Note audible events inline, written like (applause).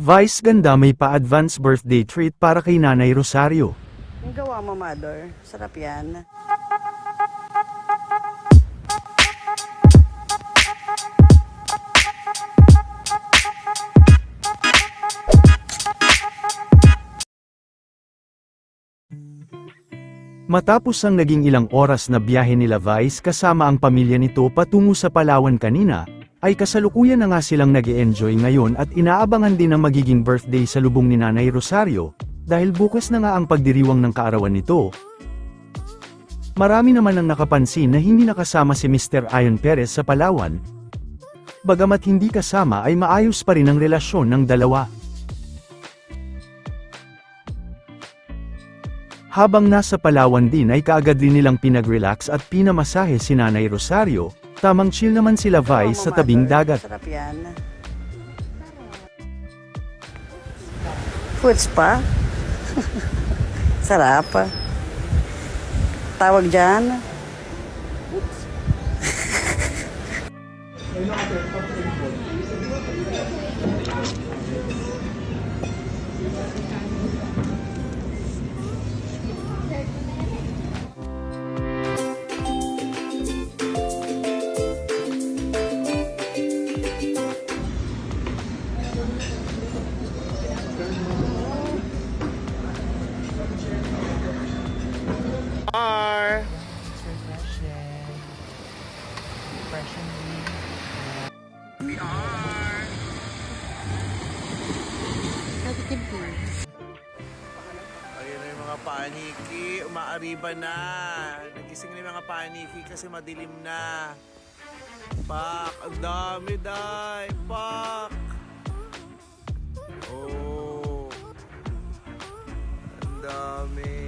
Vice ganda may pa-advance birthday treat para kay Nanay Rosario. Yung gawa mo, mother. Sarap yan. Matapos ang naging ilang oras na biyahe nila Vice kasama ang pamilya nito patungo sa Palawan kanina, ay kasalukuyan na nga silang nag enjoy ngayon at inaabangan din ang magiging birthday sa lubong ni Nanay Rosario, dahil bukas na nga ang pagdiriwang ng kaarawan nito. Marami naman ang nakapansin na hindi nakasama si Mr. Ayon Perez sa Palawan. Bagamat hindi kasama ay maayos pa rin ang relasyon ng dalawa. Habang nasa Palawan din ay kaagad din nilang pinag-relax at pinamasahe si Nanay Rosario, tamang chill naman sila Vice sa tabing dagat. Sarap yan. Foods pa? (laughs) Sarap. Tawag dyan? (laughs) bar. It's refreshing. We are. Nagtimpin. Ayun na yung mga paniki. Umaariba na. Nagising na yung mga paniki kasi madilim na. Pak! Ang dami, day! Pak! Oh! Ang dami.